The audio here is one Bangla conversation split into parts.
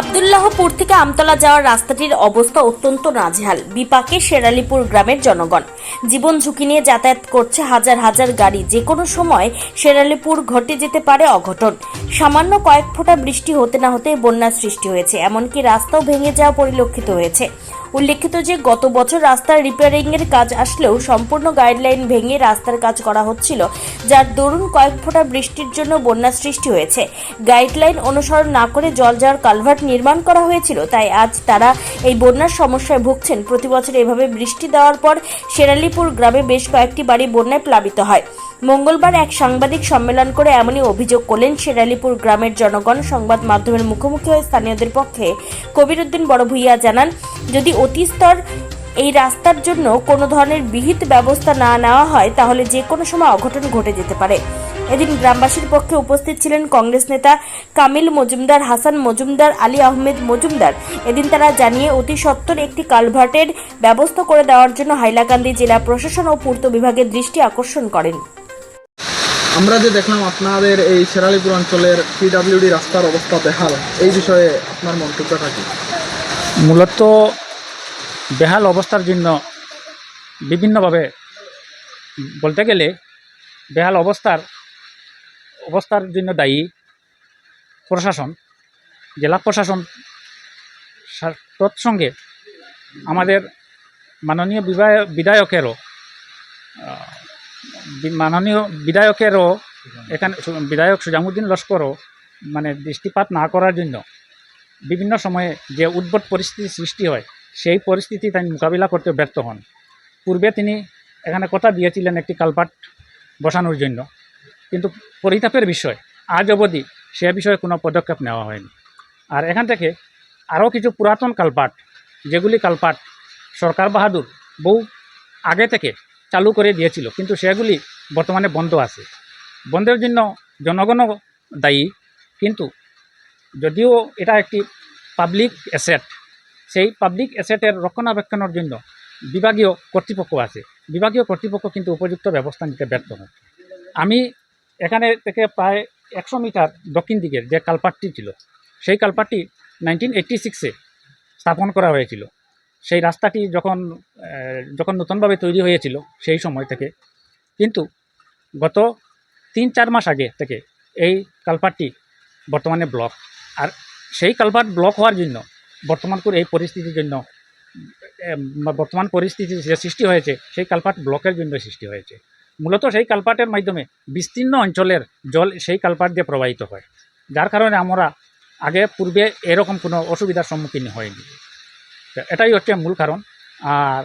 আবদুল্লাহপুর থেকে আমতলা যাওয়ার রাস্তাটির অবস্থা অত্যন্ত নাজেহাল। বিপাকে শেরালিপুর গ্রামের জনগণ। জীবন ঝুঁকি নিয়ে যাতায়াত করছে হাজার হাজার গাড়ি। যে কোনো সময় শেরালিপুর ঘটে যেতে পারে অঘটন। সামান্য কয়েক ফোঁটা বৃষ্টি হতে না হতে বন্যার সৃষ্টি হয়েছে। এমনকি রাস্তাও ভেঙে যাওয়া পরিলক্ষিত হয়েছে। উল্লেখিত যে, গত বছর রাস্তার রিপেয়ারিং এর কাজ আসলেও সম্পূর্ণ গাইডলাইন ভেঙে রাস্তার কাজ করা হচ্ছিল, যার দরুন কয়েক ফোঁটা বৃষ্টির জন্য বন্যার সৃষ্টি হয়েছে। গাইডলাইন অনুসরণ না করে জল যাওয়ার কালভার্ট নির্মাণ করা হয়েছিল, তাই আজ তারা এই বন্যার সমস্যায় ভুগছেন। প্রতি বছর এভাবে বৃষ্টি দেওয়ার পর, শেরালিপুর গ্রামে বেশ কয়েকটি বাড়ি বন্যায় প্লাবিত হয়। মঙ্গলবার এক সাংবাদিক সম্মেলন করে এমনই অভিযোগ করলেন, শেরালিপুর গ্রামের জনগণ সংবাদ মাধ্যমের মুখোমুখি হয়ে স্থানীয়দের পক্ষে। কবিরউদ্দিন বড় ভূঁইয়া জানান, যদি অতিস্তর এই রাস্তার জন্য কোনো ধরনের বিহিত ব্যবস্থা না নেওয়া হয়, তাহলে যে কোনো সময় অঘটন ঘটে যেতে পারে। এদিন গ্রামবাসীর পক্ষে উপস্থিত ছিলেন কংগ্রেস নেতা কামিল মজুমদার, হাসান মজুমদার, আলী আহমেদ মজুমদার। এদিন তারা জানিয়ে, অতি সত্বর একটি কালভার্টের ব্যবস্থা করে দেওয়ার জন্য হাইলাকান্দি জেলা প্রশাসন ও পূর্ত বিভাগের দৃষ্টি আকর্ষণ করেন। আমরা যে দেখলাম আপনাদের এই শেরালিপুর অঞ্চলের পিডাব্লিউডি রাস্তার অবস্থা বেহাল, এই বিষয়ে আপনার মন্তব্যটা কি? মূলত বেহাল অবস্থার জন্য বিভিন্নভাবে বলতে গেলে বেহাল অবস্থার অবস্থার জন্য দায়ী প্রশাসন, জেলা প্রশাসন। তৎসঙ্গে আমাদের মাননীয় বিধায়- বিধায়কেরও মাননীয় বিধায়কেরও এখানে বিধায়ক সুজামুদ্দিন লস্করও মানে দৃষ্টিপাত না করার জন্য বিভিন্ন সময়ে যে উদ্ভট পরিস্থিতি সৃষ্টি হয়, সেই পরিস্থিতি তিনি মোকাবিলা করতে ব্যর্থ হন। পূর্বে তিনি এখানে কথা দিয়েছিলেন একটি কালপাট বসানোর জন্য। কিন্তু পরিতাপের বিষয়, আজ অবধি সে বিষয়ে কোনো পদক্ষেপ নেওয়া হয়নি। আর এখান থেকে আরও কিছু পুরাতন কালপাট, যেগুলি কালপাট সরকার বাহাদুর বহু আগে থেকে চালু করে দিয়েছিল, কিন্তু সেগুলি বর্তমানে বন্ধ আছে। বন্ধের জন্য জনগণও দায়ী, কিন্তু যদিও এটা একটি পাবলিক অ্যাসেট সেই পাবলিক অ্যাসেটের রক্ষণাবেক্ষণের জন্য বিভাগীয় কর্তৃপক্ষ আছে। বিভাগীয় কর্তৃপক্ষ কিন্তু উপযুক্ত ব্যবস্থা নিতে ব্যর্থ হয়। আমি এখানে থেকে প্রায় একশো মিটার দক্ষিণ দিকের যে কালপাটটি ছিল, সেই কালপাটটি নাইনটিন এইট্টি সিক্সে স্থাপন করা হয়েছিল। সেই রাস্তাটি যখন যখন নতুনভাবে তৈরি হয়েছিল সেই সময় থেকে, কিন্তু গত তিন চার মাস আগে থেকে এই কালপাটটি বর্তমানে ব্লক আর সেই কালভার্ট ব্লক হওয়ার জন্য, বর্তমান করে এই পরিস্থিতির জন্য বর্তমান পরিস্থিতি যে সৃষ্টি হয়েছে, সেই কালপাট ব্লকের জন্য সৃষ্টি হয়েছে। মূলত সেই কালপাটের মাধ্যমে বিস্তীর্ণ অঞ্চলের জল সেই কালপাট দিয়ে প্রবাহিত হয়। যার কারণে আমরা আগে পূর্বে এরকম কোনো অসুবিধার সম্মুখীন হয়নি এটাই হচ্ছে মূল কারণ। আর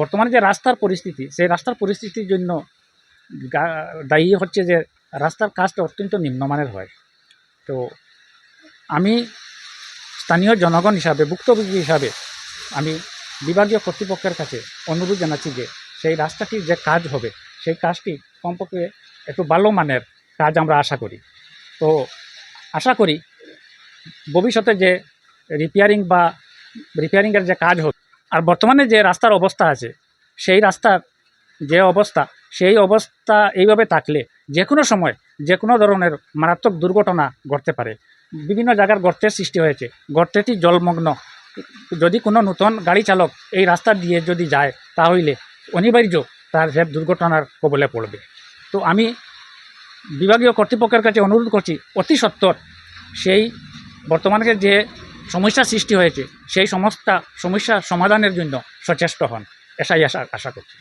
বর্তমানে যে রাস্তার পরিস্থিতি, সেই রাস্তার পরিস্থিতির জন্য দায়ী হচ্ছে যে রাস্তার কাজটা অত্যন্ত নিম্নমানের হয়। তো আমি স্থানীয় জনগণ হিসাবে, ভুক্তভোগী হিসাবে আমি বিভাগীয় কর্তৃপক্ষের কাছে অনুরোধ জানাচ্ছি যে সেই রাস্তাটির যে কাজ হবে, সেই কাজটি কমপক্ষে একটু ভালো মানের কাজ আমরা আশা করি। তো আশা করি ভবিষ্যতে যে রিপেয়ারিং বা রিপেয়ারিংয়ের যে কাজ হবে আর বর্তমানে যে রাস্তার অবস্থা আছে, সেই রাস্তার যে অবস্থা, সেই অবস্থা এইভাবে থাকলে যে কোনো সময় যে কোনো ধরনের মারাত্মক দুর্ঘটনা ঘটতে পারে। বিভিন্ন জায়গার গর্তের সৃষ্টি হয়েছে। গর্তেটি জলমগ্ন। যদি কোনো নতুন গাড়ি চালক এই রাস্তা দিয়ে যদি যায়, তাহলে অনিবার্য তার সে দুর্ঘটনার কবলে পড়বে। তো আমি বিভাগীয় কর্তৃপক্ষের কাছে অনুরোধ করছি, অতি সত্বর সেই বর্তমানে যে সমস্যা সৃষ্টি হয়েছে সেই সমস্ত সমস্যা সমাধানের জন্য সচেষ্ট হন এসাই আশা আশা করছি।